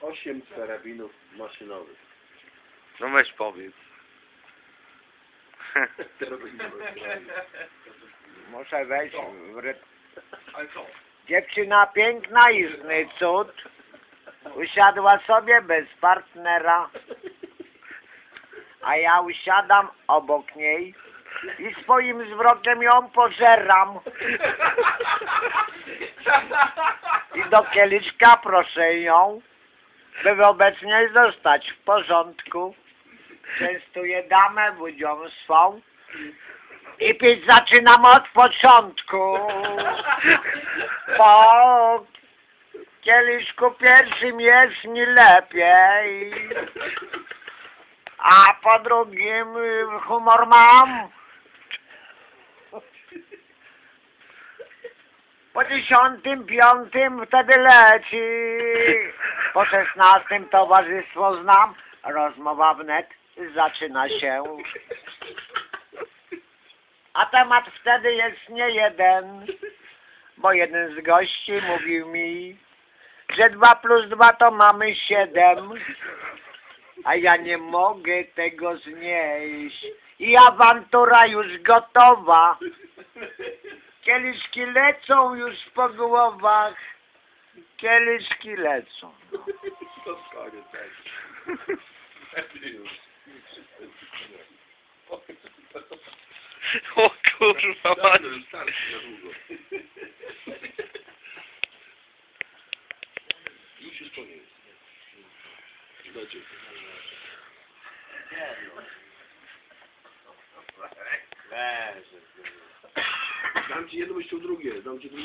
Osiem karabinów maszynowych. No weź powiedz. Muszę wejść w co? Dziewczyna piękna, istny cud. Usiadła sobie bez partnera. A ja usiadam obok niej i swoim zwrotem ją pożeram. Do kieliszka proszę ją, by wobec niej zostać w porządku. Częstuję damę budzią swą i pić zaczynam od początku. Po kieliszku pierwszym jest mi lepiej, a po drugim humor mam. Dziesiątym, piątym wtedy leci. Po szesnastym towarzystwo znam. Rozmowa wnet zaczyna się. A temat wtedy jest nie jeden. Bo jeden z gości mówił mi, że dwa plus dwa to mamy siedem. A ja nie mogę tego znieść. I awantura już gotowa. Kieliszki lecą już po głowach. Kieliszki lecą. To koniec, tak. O kurwa, mać. Już jest koniec. Dajcie. Dam ci jedno, chciał drugie. Dam ci drugie.